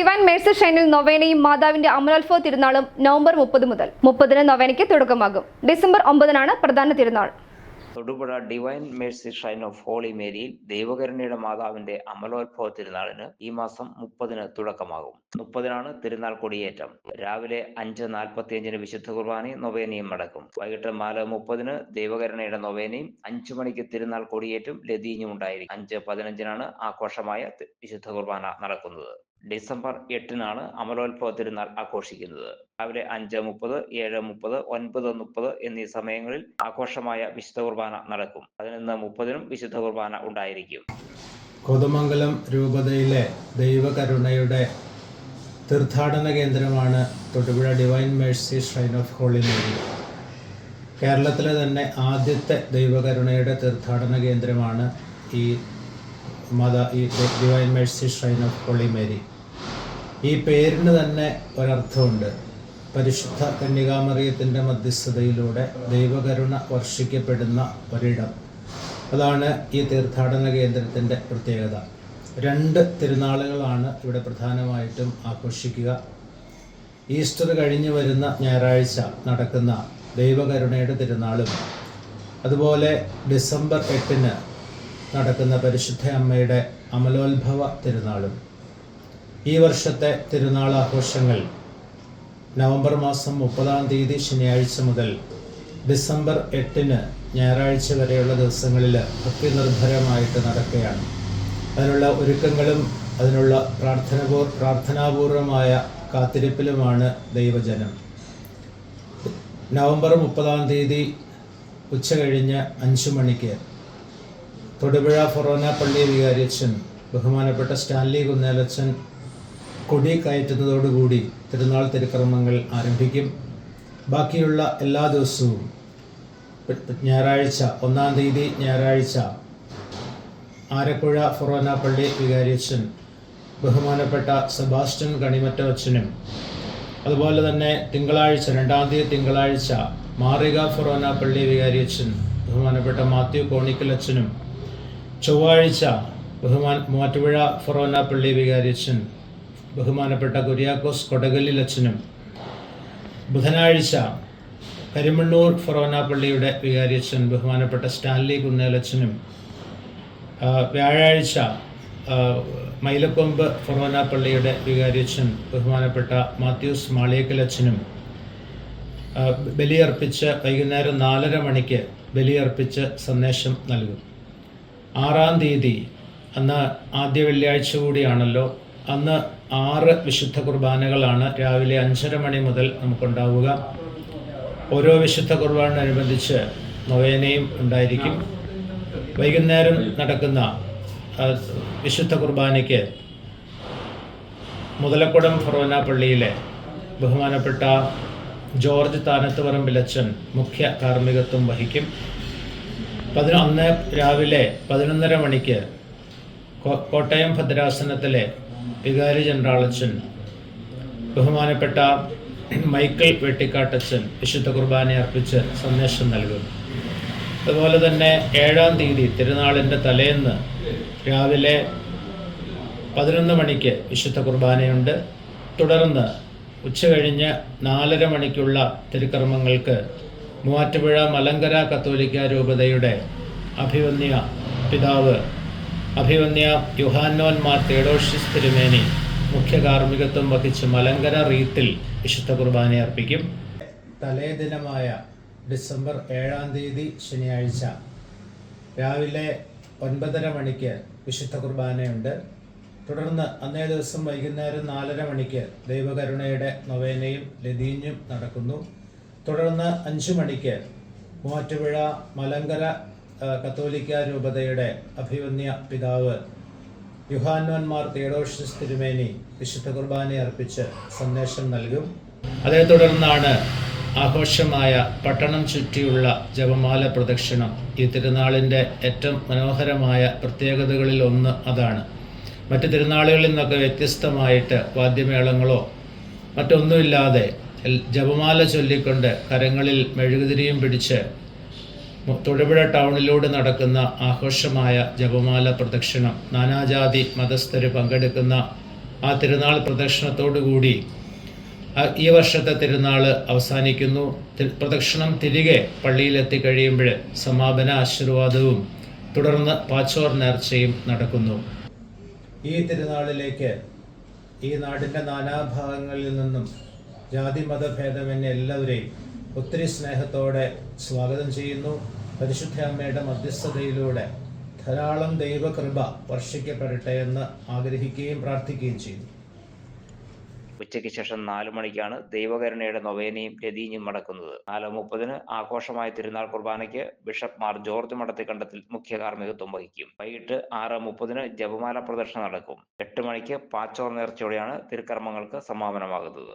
Divine Mercy ഷൈനിൽ നൊവേനയും മാതാവിന്റെ അമലോത്സവ തിരുനാളും November മുപ്പത് മുതൽ. മുപ്പതിന് നൊവേനയ്ക്ക് തുടക്കമാകും. ഡിസംബർ ഒമ്പതിനാണ് പ്രധാന തിരുനാൾ. Thodupuzha divine mercy shrine of holy മേരിയിൽ ദൈവകരുണയുടെ മാതാവിന്റെ അമലോത്ഭവ തിരുനാളിന് ഈ മാസം മുപ്പതിന് തുടക്കമാകും. മുപ്പതിനാണ് തിരുനാൾ കൊടിയേറ്റം. രാവിലെ അഞ്ച് നാൽപ്പത്തിയഞ്ചിന് വിശുദ്ധ കുർബാനയും നൊവേനയും നടക്കും. വൈകിട്ട് നാല് മുപ്പതിന് ദൈവകരുണയുടെ നൊവേനയും അഞ്ചു മണിക്ക് തിരുനാൾ കൊടിയേറ്റും ലതീഞ്ഞും ഉണ്ടായിരിക്കും അഞ്ച് പതിനഞ്ചിനാണ് ആഘോഷമായ വിശുദ്ധ കുർബാന നടക്കുന്നത്. ഡിസംബർ എട്ടിനാണ് അമലോത്ഭവ തിരുനാൾ ആഘോഷിക്കുന്നത്. രാവിലെ അഞ്ച് മുപ്പത് ഏഴ് മുപ്പത് ഒൻപത് മുപ്പത് എന്നീ സമയങ്ങളിൽ ആഘോഷമായ വിശുദ്ധ കുർബാന നടക്കും. പതിനൊന്ന് മുപ്പതിനും വിശുദ്ധ കുർബാന ഉണ്ടായിരിക്കും. കോതമംഗലം രൂപതയിലെ ദൈവകരുണയുടെ തീർത്ഥാടന കേന്ദ്രമാണ് Thodupuzha divine mercy shrine of holy Mary കേരളത്തിലെ തന്നെ ആദ്യത്തെ ദൈവകരുണയുടെ തീർത്ഥാടന കേന്ദ്രമാണ് ഈ മത ഈ divine mercy shrine of holy Mary. ഈ പേരിന് തന്നെ ഒരർത്ഥമുണ്ട്. പരിശുദ്ധ കന്യകാമറിയത്തിന്റെ മധ്യസ്ഥതയിലൂടെ ദൈവകരുണ വർഷിക്കപ്പെടുന്ന ഒരിടം. അതാണ് ഈ തീർത്ഥാടന കേന്ദ്രത്തിന്റെ പ്രത്യേകത. രണ്ട് തിരുനാളുകളാണ് ഇവിടെ പ്രധാനമായിട്ടും ആഘോഷിക്കുക. ഈസ്റ്റർ കഴിഞ്ഞു വരുന്ന ഞായറാഴ്ച നടക്കുന്ന ദൈവകരുണയുടെ തിരുനാളും. അതുപോലെ ഡിസംബർ എട്ടിന് നടക്കുന്ന പരിശുദ്ധ അമ്മയുടെ അമലോത്ഭവ തിരുനാളും. ഈ വർഷത്തെ തിരുനാൾ ആഘോഷങ്ങൾ നവംബർ മാസം മുപ്പതാം തീയതി ശനിയാഴ്ച മുതൽ ഡിസംബർ എട്ടിന് ഞായറാഴ്ച വരെയുള്ള ദിവസങ്ങളിൽ ഭക്തി നിർഭരമായിട്ട് നടക്കുകയാണ്. അതിനുള്ള ഒരുക്കങ്ങളും അതിനുള്ള പ്രാർത്ഥനപൂർ പ്രാർത്ഥനാപൂർവമായ കാത്തിരിപ്പിലുമാണ് ദൈവജനം. നവംബർ മുപ്പതാം തീയതി ഉച്ച കഴിഞ്ഞ് അഞ്ച് മണിക്ക് തൊടുപുഴ ഫൊറോന പള്ളി വികാരിയച്ഛൻ ബഹുമാനപ്പെട്ട സ്റ്റാൻലി കുന്നേലച്ഛൻ കൊടി കയറ്റുന്നതോടുകൂടി തിരുനാൾ തിരുക്രമങ്ങൾ ആരംഭിക്കും. ബാക്കിയുള്ള എല്ലാ ദിവസവും ഞായറാഴ്ച ഒന്നാം തീയതി ഞായറാഴ്ച ആരക്കുഴ ഫൊറോന പള്ളി വികാരിയച്ഛൻ ബഹുമാനപ്പെട്ട സെബാസ്റ്റ്യൻ കണിമറ്റ അച്ഛനും അതുപോലെ തന്നെ തിങ്കളാഴ്ച രണ്ടാം തീയതി തിങ്കളാഴ്ച മാറിക ഫൊറോന പള്ളി വികാരിയച്ഛൻ ബഹുമാനപ്പെട്ട മാത്യു കോണിക്കൽ അച്ഛനും ചൊവ്വാഴ്ച ബഹുമാൻ മൂവാറ്റുപുഴ ഫൊറോന പള്ളി വികാരിയച്ഛൻ ബഹുമാനപ്പെട്ട കുര്യാക്കോസ് കൊടകല്ലിൽ അച്ഛനും ബുധനാഴ്ച കരിമണ്ണൂർ ഫൊറോന പള്ളിയുടെ വികാരിയച്ഛൻ ബഹുമാനപ്പെട്ട സ്റ്റാൻലി കുന്നേലച്ഛനും വ്യാഴാഴ്ച മൈലക്കൊമ്പ് ഫൊറോന പള്ളിയുടെ വികാരിയച്ഛൻ ബഹുമാനപ്പെട്ട മാത്യൂസ് മാളിയക്കലച്ഛനും ആ, ബലിയർപ്പിച്ച് വൈകുന്നേരം നാലര മണിക്ക് ബലിയർപ്പിച്ച് സന്ദേശം നൽകും. ആറാം തീയതി അന്ന് ആദ്യ വെള്ളിയാഴ്ച കൂടിയാണല്ലോ. അന്ന് ആറ് വിശുദ്ധ കുർബാനകളാണ് രാവിലെ അഞ്ചര മണി മുതൽ നമുക്കുണ്ടാവുക. ഓരോ വിശുദ്ധ കുർബാനോടനുബന്ധിച്ച് നൊവേനയും ഉണ്ടായിരിക്കും. വൈകുന്നേരം നടക്കുന്ന വിശുദ്ധ കുർബാനയ്ക്ക് മുതലക്കുടം ഫറോന പള്ളിയിലെ ബഹുമാനപ്പെട്ട ജോർജ് താനത്തുപറമ്പിലച്ചൻ മുഖ്യ കാർമ്മികത്വം വഹിക്കും. പതിന അന്ന് രാവിലെ പതിനൊന്നര മണിക്ക് കോട്ടയം ഭദ്രാസനത്തിലെ വികാരി ജനറാളച്ചൻ ബഹുമാനപ്പെട്ട മൈക്കിൾ വെട്ടിക്കാട്ടച്ചൻ വിശുദ്ധ കുർബാന അർപ്പിച്ച് സന്ദേശം നൽകും അതുപോലെ തന്നെ ഏഴാം തീയതി തിരുനാളിന്റെ തലേന്ന് രാവിലെ പതിനൊന്ന് മണിക്ക് വിശുദ്ധ കുർബാനയുണ്ട്. തുടർന്ന് ഉച്ച കഴിഞ്ഞ് നാലര മണിക്കുള്ള തിരുക്കർമ്മങ്ങൾക്ക് മൂവാറ്റുപുഴ മലങ്കര കത്തോലിക്ക രൂപതയുടെ അഭിവന്യ പിതാവ് അഭിവന്യ യുഹാനോന്മാർ തേഡോഷിസ് തിരുമേനി മുഖ്യ കാർമ്മികത്വം വഹിച്ച് മലങ്കര റീത്തിൽ വിശുദ്ധ കുർബാന അർപ്പിക്കും. തലേദിനമായ ഡിസംബർ ഏഴാം തീയതി ശനിയാഴ്ച രാവിലെ ഒൻപതര മണിക്ക് വിശുദ്ധ കുർബാനയുണ്ട്. തുടർന്ന് അന്നേ ദിവസം വൈകുന്നേരം നാലര മണിക്ക് ദൈവകരുണയുടെ നൊവേനയും ലതീഞ്ഞും നടക്കുന്നു. തുടർന്ന് അഞ്ചു മണിക്ക് മൂവാറ്റുപുഴ മലങ്കര കത്തോലിക്ക രൂപതയുടെ അഭിവന്യ പിതാവ് യുഹാൻവന്മാർ തിയഡോഷ്യസ് തിരുമേനി വിശുദ്ധ കുർബാന അർപ്പിച്ച് സന്ദേശം നൽകും. അതേ തുടർന്നാണ് ആഘോഷമായ പട്ടണം ചുറ്റിയുള്ള ജപമാല പ്രദക്ഷിണം. ഈ തിരുനാളിന്റെ ഏറ്റവും മനോഹരമായ പ്രത്യേകതകളിൽ ഒന്ന് അതാണ്. മറ്റ് തിരുനാളുകളിൽ നിന്നൊക്കെ വ്യത്യസ്തമായിട്ട് വാദ്യമേളങ്ങളോ മറ്റൊന്നുമില്ലാതെ ജപമാല ചൊല്ലിക്കൊണ്ട് കരങ്ങളിൽ മെഴുകുതിരിയും പിടിച്ച് തൊടുപുഴ ടൗണിലൂടെ നടക്കുന്ന ആഘോഷമായ ജപമാല പ്രദക്ഷിണം നാനാജാതി മതസ്ഥർ പങ്കെടുക്കുന്ന ആ തിരുനാൾ പ്രദക്ഷിണത്തോടുകൂടി കൂടി ഈ വർഷത്തെ തിരുനാൾ അവസാനിക്കുന്നു. പ്രദക്ഷിണം തിരികെ പള്ളിയിലെത്തി കഴിയുമ്പോൾ സമാപന ആശീർവാദവും തുടർന്ന് പാച്ചോർ നേർച്ചയും നടക്കുന്നു. ഈ തിരുനാളിലേക്ക് ഈ നാടിന്റെ നാനാഭാഗങ്ങളിൽ നിന്നും ജാതി മതഭേദമെന്നെ എല്ലാവരെയും ഒത്തിരി സ്നേഹത്തോടെ സ്വാഗതം ചെയ്യുന്നു. പരിശുദ്ധ അമ്മയുടെ മധ്യസ്ഥതയിലൂടെ ധാരാളം ദൈവകൃപ വർഷിക്കപ്പെടട്ടെ എന്ന് ആഗ്രഹിക്കുകയും പ്രാർത്ഥിക്കുകയും ചെയ്യുന്നു. ഉച്ചയ്ക്ക് ശേഷം നാലു മണിക്കാണ് ദൈവകരുണയുടെ നൊവേനയും രതീഞ്ഞും നടക്കുന്നത്. നാല് മുപ്പതിന് ആഘോഷമായ തിരുനാൾ കുർബാനയ്ക്ക് ബിഷപ്പ് മാർ ജോർജ് മടത്തിക്കണ്ടത്തിൽ മുഖ്യ കാർമ്മികത്വം വഹിക്കും. വൈകിട്ട് ആറ് മുപ്പതിന് ജപമാല പ്രദർശനം നടക്കും. എട്ട് മണിക്ക് പാച്ചോർ നേർച്ചയോടെയാണ് തിരുക്കർമ്മങ്ങൾക്ക് സമാപനമാകുന്നത്.